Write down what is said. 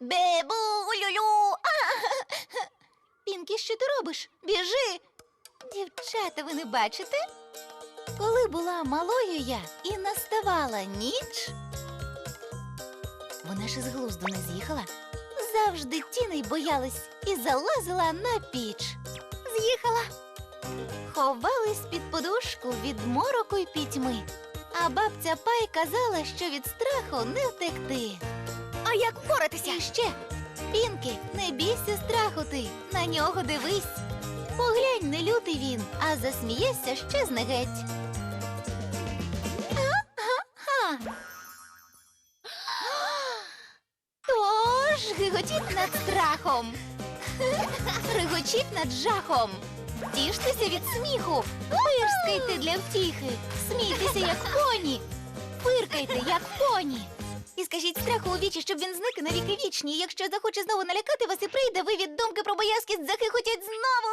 Бебу-лю-лю. Пінкі, що ти робиш? Біжи. Дівчата, ви не бачите? Коли була малою я і наставала ніч, вона ж із глузду не з'їхала. Завжди тіней боялась і залазила на піч. З'їхала. Ховались під подушку від мороку й пітьми. А бабця Пай казала, що від страху не втекти. А як впоратися? І ще, Пінки, не бійся страху ти, на нього дивись. Поглянь, не лютий він, а засмієшся щезне геть. Ага. Тож гиготіть над страхом. Регочіть над жахом. Тіштеся від сміху, пирскайте для втіхи, смійтеся, як коні, фиркайте, як поні. І скажіть страху у вічі, щоб він зник на віки вічні. Якщо захоче знову налякати вас і прийде, ви від думки про боязкість захихотять знову.